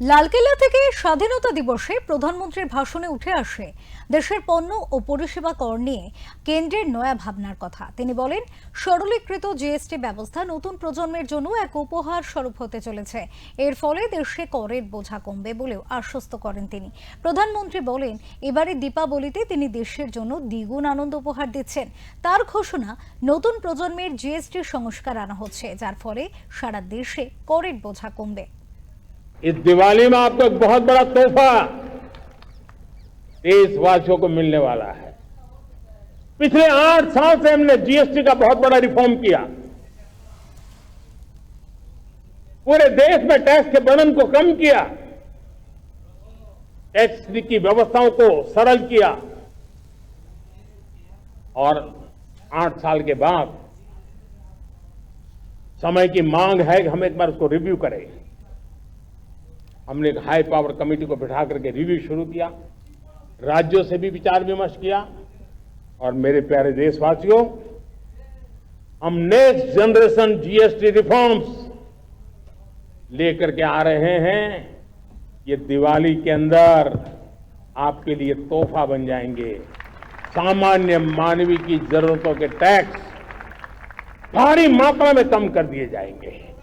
লালকেল্লা থেকে স্বাধীনতা দিবসে প্রধানমন্ত্রীর ভাষণে উঠে আসে দেশের পণ্য ও পরিষেবা কর নিয়ে কেন্দ্রের নয়া ভাবনার কথা। তিনি বলেন, সরলীকৃত জিএসটি ব্যবস্থা নতুন প্রজন্মের জন্য এক উপহার স্বরূপ হতে চলেছে। এর ফলে দেশে করের বোঝা কমবে বলেও আশ্বস্ত করেন তিনি। প্রধানমন্ত্রী বলেন, এবারে দীপাবলিতে তিনি দেশের জন্য দ্বিগুণ আনন্দ উপহার দিচ্ছেন। তার ঘোষণা, নতুন প্রজন্মের জিএসটি সংস্কার আনা হচ্ছে, যার ফলে সারা দেশে করের বোঝা কমবে। इस दिवाली में आपको एक बहुत बड़ा तोहफा देशवासियों को मिलने वाला है। पिछले आठ साल से हमने जीएसटी का बहुत बड़ा रिफॉर्म किया। पूरे देश में टैक्स के बर्डन को कम किया। टैक्स की व्यवस्थाओं को सरल किया। और आठ साल के बाद समय की मांग है कि हम एक बार उसको रिव्यू करें। हमने एक हाई पावर कमेटी को बिठा करके रिव्यू शुरू किया, राज्यों से भी विचार विमर्श किया, और मेरे प्यारे देशवासियों, हम नेक्स्ट जनरेशन जीएसटी रिफॉर्म्स लेकर के आ रहे हैं। ये दिवाली के अंदर आपके लिए तोहफा बन जाएँगे। सामान्य मानवीय की जरूरतों के टैक्स भारी मात्रा में कम कर दिए जाएँगे।